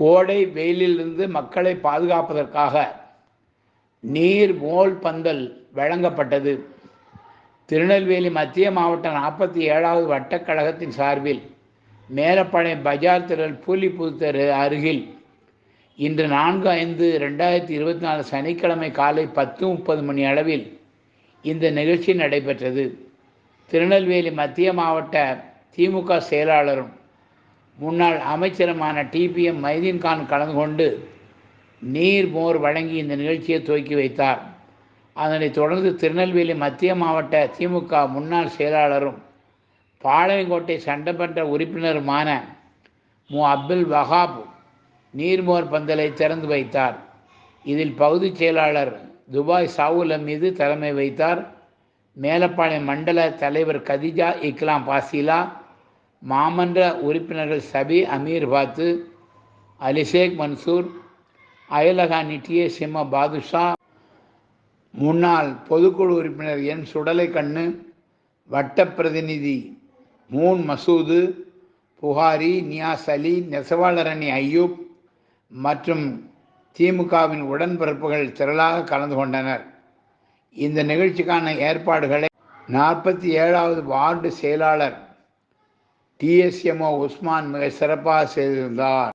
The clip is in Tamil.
கோடை வெயிலிலிருந்து மக்களை பாதுகாப்பதற்காக நீர் மோல் பந்தல் வழங்கப்பட்டது. திருநெல்வேலி மத்திய மாவட்ட நாற்பத்தி ஏழாவது வட்டக்கழகத்தின் சார்பில் மேலப்படை பஜார் திரள் பூலிப்புத்தரு அருகில் இன்று நான்கு ஐந்து ரெண்டாயிரத்தி இருபத்தி நாலு சனிக்கிழமை காலை பத்து முப்பது மணி அளவில் இந்த நிகழ்ச்சி நடைபெற்றது. திருநெல்வேலி மத்திய மாவட்ட திமுக செயலாளரும் முன்னாள் அமைச்சருமான டிபிஎம் மைதீன்கான் கலந்து கொண்டு நீர் மோர் வழங்கி இந்த நிகழ்ச்சியை துவக்கி வைத்தார். அதனைத் தொடர்ந்து திருநெல்வேலி மத்திய மாவட்ட திமுக முன்னாள் செயலாளரும் பாளையங்கோட்டை சட்டமன்ற உறுப்பினருமான மு. அப்துல் வஹாப் நீர்மோர் பந்தலை திறந்து வைத்தார். இதில் பகுதிச் செயலாளர் துபாய் சாவுலம் மீது தலைமை வைத்தார். மேலப்பாளையம் மண்டல தலைவர் கதிஜா இக்லாம் பாசிலா மாமன்ற உறுப்பினர்கள் சபி அமீர் பாத்து அலிஷேக் மன்சூர் அயலகா டி சிம்ம பாதுஷா முன்னாள் பொதுக்குழு உறுப்பினர் என் சுடலை கண்ணு வட்ட பிரதிநிதி மூன் மசூது புகாரி நியாஸ் அலி நெசவாளரணி ஐயூப் மற்றும் திமுகவின் உடன்பிறப்புகள் திரளாக கலந்து கொண்டனர். இந்த நிகழ்ச்சிக்கான ஏற்பாடுகளை நாற்பத்தி ஏழாவது வார்டு செயலாளர் டிஎஸ்எம்ஓ உஸ்மான் மிக சிறப்பாக செய்திருந்தார்.